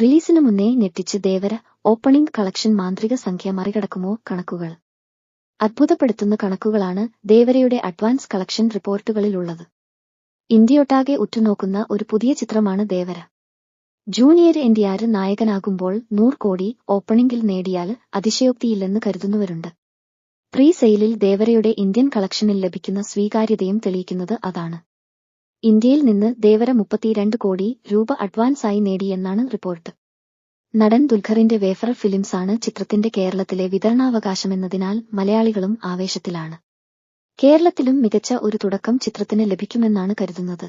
റിലീസിനു മുന്നേ ഞെട്ടിച്ച് Devara opening collection മാന്ത്രിക സംഖ്യ മറികടക്കുമോ കണക്കുകൾ. അത്ഭുതപ്പെടുത്തുന്ന കണക്കുകളാണ് ദേവരയുടെ അഡ്വാൻസ് കളക്ഷൻ റിപ്പോർട്ടുകളിലുള്ളത്. ഇന്ത്യയൊട്ടാകെ ഉറ്റുനോക്കുന്ന ഒരു പുതിയ ചിത്രമാണ് ദേവര. ജൂനിയർ എൻഡിആർ നായകനാകുമ്പോൾ നൂറ് കോടി ഓപ്പണിംഗിൽ നേടിയാൽ അതിശയോക്തിയില്ലെന്ന് കരുതുന്നവരുണ്ട്. പ്രീ സെയിലിൽ ദേവരയുടെ ഇന്ത്യൻ കളക്ഷനിൽ ലഭിക്കുന്ന സ്വീകാര്യതയും തെളിയിക്കുന്നത് അതാണ്. ഇന്ത്യയിൽ നിന്ന് ദേവര മുപ്പത്തിരണ്ട് കോടി രൂപ അഡ്വാൻസായി നേടിയെന്നാണ് റിപ്പോർട്ട്. നടൻ ദുൽഖറിന്റെ വേഫർ ഫിലിംസാണ് ചിത്രത്തിന്റെ കേരളത്തിലെ വിതരണാവകാശമെന്നതിനാൽ മലയാളികളും ആവേശത്തിലാണ്. കേരളത്തിലും മികച്ച ഒരു തുടക്കം ചിത്രത്തിന് ലഭിക്കുമെന്നാണ് കരുതുന്നത്.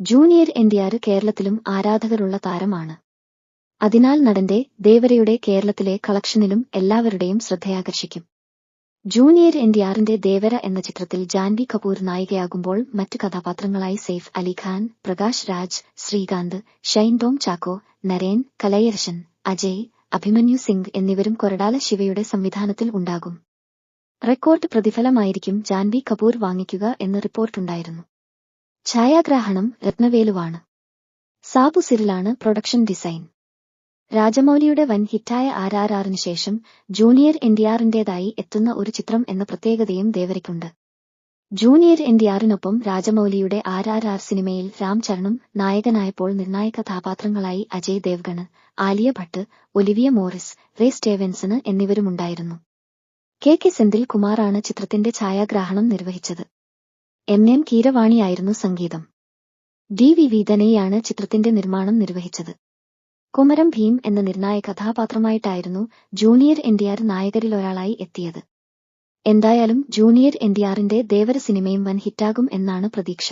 ജൂനിയർ എൻഡിആർ കേരളത്തിലും ആരാധകരുള്ള താരമാണ്. അതിനാൽ നടന്റെ ദേവരയുടെ കേരളത്തിലെ കളക്ഷനിലും എല്ലാവരുടെയും ശ്രദ്ധയാകർഷിക്കും. ജൂനിയർ എൻഡിആറിന്റെ ദേവര എന്ന ചിത്രത്തിൽ ജാൻവി കപൂർ നായികയാകുമ്പോൾ മറ്റു കഥാപാത്രങ്ങളായി സെയ്ഫ് അലിഖാൻ പ്രകാശ് രാജ് ശ്രീകാന്ത് ഷൈൻ ടോം ചാക്കോ നരേൻ കലയർഷൻ അജയ് അഭിമന്യു സിംഗ് എന്നിവരും കൊരടാല ശിവയുടെ സംവിധാനത്തിൽ ഉണ്ടാകും. റെക്കോർഡ് പ്രതിഫലമായിരിക്കും ജാൻവി കപൂർ വാങ്ങിക്കുക എന്ന് റിപ്പോർട്ടുണ്ടായിരുന്നു. ഛായാഗ്രാഹണം രത്നവേലുവാണ്. സാബു സിറിലാണ് പ്രൊഡക്ഷൻ ഡിസൈൻ. രാജമൗലിയുടെ വൻ ഹിറ്റായ ആർ ആർ ആറിന് ശേഷം ജൂനിയർ എൻഡിആറിന്റേതായി എത്തുന്ന ഒരു ചിത്രം എന്ന പ്രത്യേകതയും ദേവരയ്ക്കുണ്ട്. ജൂനിയർ എൻഡിആറിനൊപ്പം രാജമൗലിയുടെ ആർ ആർ ആർ സിനിമയിൽ രാം ചരണും നായകനായപ്പോൾ നിർണായക കഥാപാത്രങ്ങളായി Ajay Devgn Alia Bhatt Olivia Morris Ray Stevenson എന്നിവരുമുണ്ടായിരുന്നു. K K Senthil കുമാറാണ് ചിത്രത്തിന്റെ ഛായാഗ്രാഹണം നിർവഹിച്ചത്. എം എം കീരവാണിയായിരുന്നു സംഗീതം. ഡി വി വീതനയാണ് ചിത്രത്തിന്റെ നിർമ്മാണം നിർവഹിച്ചത്. കുമരം ഭീം എന്ന നിർണായ കഥാപാത്രമായിട്ടായിരുന്നു ജൂനിയർ എൻഡിആർ നായകരിലൊരാളായി എത്തിയത്. എന്തായാലും ജൂനിയർ എൻഡിആറിന്റെ ദേവര സിനിമയും വൻ ഹിറ്റാകും എന്നാണ് പ്രതീക്ഷ.